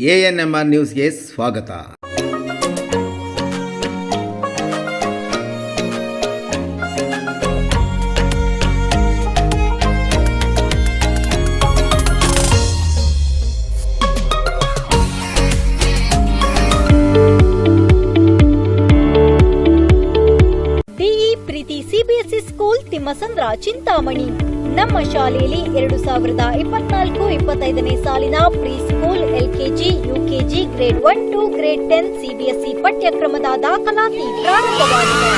A N M R ನ್ಯೂಸ್ಗೆ ಸ್ವಾಗತ. DE Preethi CBSE school Thimmasandra Chintamani. ನಮ್ಮ ಶಾಲೆಯಲ್ಲಿ ಎರಡು ಸಾವಿರದ ಇಪ್ಪತ್ನಾಲ್ಕು ಇಪ್ಪತ್ತೈದನೇ ಸಾಲಿನ preschool LKG, UKG, grade one to grade ten CBSE ಪಠ್ಯಕ್ರಮದ ದಾಖಲಾತಿ ಪ್ರಾರಂಭವಾಗಿದೆ.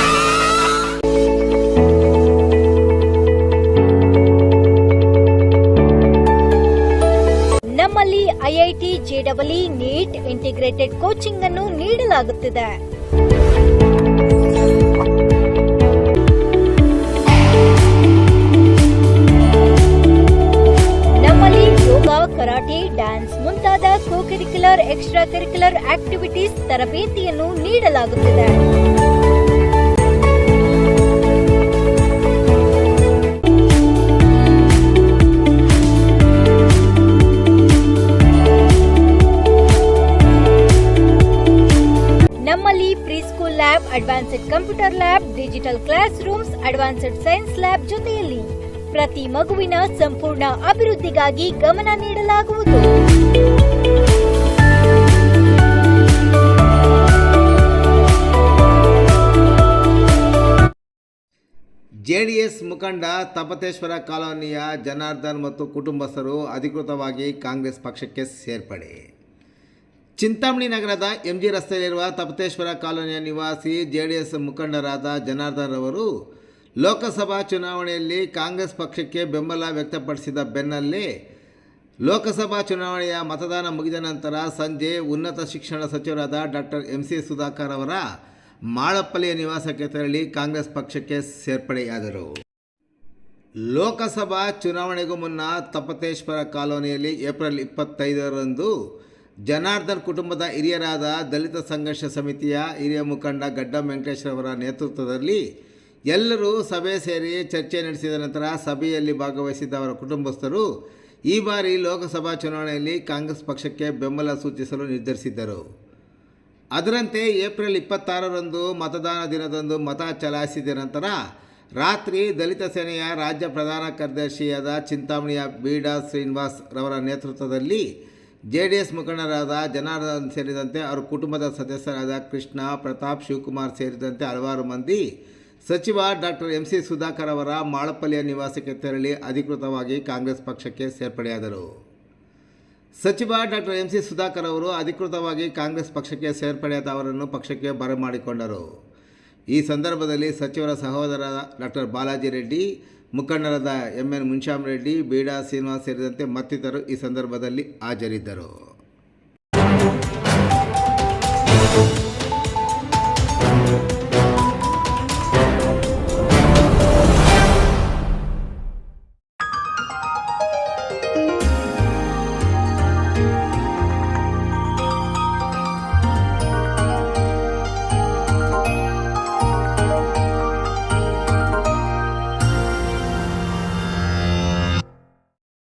ನಮ್ಮಲ್ಲಿ ಐಐಟಿ ಜೆಡಬ್ಲ್ಇ ನೀಟ್ ಇಂಟಿಗ್ರೇಟೆಡ್ ಕೋಚಿಂಗ್ ಅನ್ನು ನೀಡಲಾಗುತ್ತಿದೆ. ಎಕ್ಸ್ಟ್ರಾ ಕರಿಕ್ಯುಲರ್ ಆಕ್ಟಿವಿಟೀಸ್ ತರಬೇತಿಯನ್ನು ನೀಡಲಾಗುತ್ತಿದೆ. ನಮ್ಮಲ್ಲಿ preschool lab, advanced computer lab, digital classrooms advanced science lab ಜೊತೆಯಲ್ಲಿ ಪ್ರತಿ ಮಗುವಿನ ಸಂಪೂರ್ಣ ಅಭಿವೃದ್ಧಿಗಾಗಿ ಗಮನ ನೀಡಲಾಗುವುದು. ಡಿ ಎಸ್ ಮುಖಂಡ ತಪತೇಶ್ವರ ಕಾಲೋನಿಯ ಜನಾರ್ದನ್ ಮತ್ತು ಕುಟುಂಬಸ್ಥರು ಅಧಿಕೃತವಾಗಿ ಕಾಂಗ್ರೆಸ್ ಪಕ್ಷಕ್ಕೆ ಸೇರ್ಪಡೆ. ಚಿಂತಾಮಣಿ ನಗರದ ಎಂ ಜಿ ರಸ್ತೆಯಲ್ಲಿರುವ ತಪತೇಶ್ವರ ಕಾಲೋನಿಯ ನಿವಾಸಿ ಜೆ ಡಿ ಎಸ್ ಮುಖಂಡರಾದ ಜನಾರ್ದನ್ ರವರು ಲೋಕಸಭಾ ಚುನಾವಣೆಯಲ್ಲಿ ಕಾಂಗ್ರೆಸ್ ಪಕ್ಷಕ್ಕೆ ಬೆಂಬಲ ವ್ಯಕ್ತಪಡಿಸಿದ ಬೆನ್ನಲ್ಲೇ ಲೋಕಸಭಾ ಚುನಾವಣೆಯ ಮತದಾನ ಮುಗಿದ ನಂತರ ಸಂಜೆ ಉನ್ನತ ಶಿಕ್ಷಣ ಸಚಿವರಾದ ಡಾಕ್ಟರ್ ಎಂ ಸಿ ಸುಧಾಕರ್ ಅವರ ಮಾಳಪ್ಪಲ್ಲಿಯ ನಿವಾಸಕ್ಕೆ ತೆರಳಿ ಕಾಂಗ್ರೆಸ್ ಪಕ್ಷಕ್ಕೆ ಸೇರ್ಪಡೆಯಾದರು. ಲೋಕಸಭಾ ಚುನಾವಣೆಗೂ ಮುನ್ನ ತಪತೇಶ್ವರ ಕಾಲೋನಿಯಲ್ಲಿ ಏಪ್ರಿಲ್ ಇಪ್ಪತ್ತೈದರಂದು ಜನಾರ್ದನ್ ಕುಟುಂಬದ ಹಿರಿಯರಾದ ದಲಿತ ಸಂಘರ್ಷ ಸಮಿತಿಯ ಹಿರಿಯ ಮುಖಂಡ ಗಡ್ಡ ವೆಂಕಟೇಶ್ವರವರ ನೇತೃತ್ವದಲ್ಲಿ ಎಲ್ಲರೂ ಸಭೆ ಸೇರಿ ಚರ್ಚೆ ನಡೆಸಿದ ನಂತರ ಸಭೆಯಲ್ಲಿ ಭಾಗವಹಿಸಿದ್ದ ಅವರ ಕುಟುಂಬಸ್ಥರು ಈ ಬಾರಿ ಲೋಕಸಭಾ ಚುನಾವಣೆಯಲ್ಲಿ ಕಾಂಗ್ರೆಸ್ ಪಕ್ಷಕ್ಕೆ ಬೆಂಬಲ ಸೂಚಿಸಲು ನಿರ್ಧರಿಸಿದ್ದರು. ಅದರಂತೆ ಏಪ್ರಿಲ್ ಇಪ್ಪತ್ತಾರರಂದು ಮತದಾನ ದಿನದಂದು ಮತ ಚಲಾಯಿಸಿದ ನಂತರ ರಾತ್ರಿ ದಲಿತ ಸೇನೆಯ ರಾಜ್ಯ ಪ್ರಧಾನ ಕಾರ್ಯದರ್ಶಿಯಾದ ಚಿಂತಾಮಣಿಯ ಬೀಡಾ ಶ್ರೀನಿವಾಸ್ ರವರ ನೇತೃತ್ವದಲ್ಲಿ ಜೆ ಡಿ ಎಸ್ ಮುಖಂಡರಾದ ಜನಾರ್ದನ್ ಸೇರಿದಂತೆ ಅವರ ಕುಟುಂಬದ ಸದಸ್ಯರಾದ ಕೃಷ್ಣ ಪ್ರತಾಪ್ ಶಿವಕುಮಾರ್ ಸೇರಿದಂತೆ ಹಲವಾರು ಮಂದಿ ಸಚಿವ ಡಾಕ್ಟರ್ ಎಂ ಸಿ ಸುಧಾಕರ್ ಅವರ ಮಾಳಪಲ್ಲಿಯ ನಿವಾಸಕ್ಕೆ ತೆರಳಿ ಅಧಿಕೃತವಾಗಿ ಕಾಂಗ್ರೆಸ್ ಪಕ್ಷಕ್ಕೆ ಸೇರ್ಪಡೆಯಾದರು. ಸಚಿವ ಡಾಕ್ಟರ್ ಎಂ. ಸಿ. ಸುಧಾಕರ್ ಅವರು ಅಧಿಕೃತವಾಗಿ ಕಾಂಗ್ರೆಸ್ ಪಕ್ಷಕ್ಕೆ ಸೇರ್ಪಡೆಯಾದ ಅವರನ್ನು ಪಕ್ಷಕ್ಕೆ ಬರಮಾಡಿಕೊಂಡರು ಈ ಸಂದರ್ಭದಲ್ಲಿ ಸಚಿವರ ಸಹೋದರ ಡಾಕ್ಟರ್ ಬಾಲಾಜಿ ರೆಡ್ಡಿ, ಮುಖಂಡರಾದ ಎಂ. ಎನ್. ಮುನ್ಶಾಮ್ ರೆಡ್ಡಿ ಬೀಡಾ ಶ್ರೀನಿವಾಸ್ ಸೇರಿದಂತೆ ಮತ್ತಿತರರು ಈ ಸಂದರ್ಭದಲ್ಲಿ ಹಾಜರಿದ್ದರು.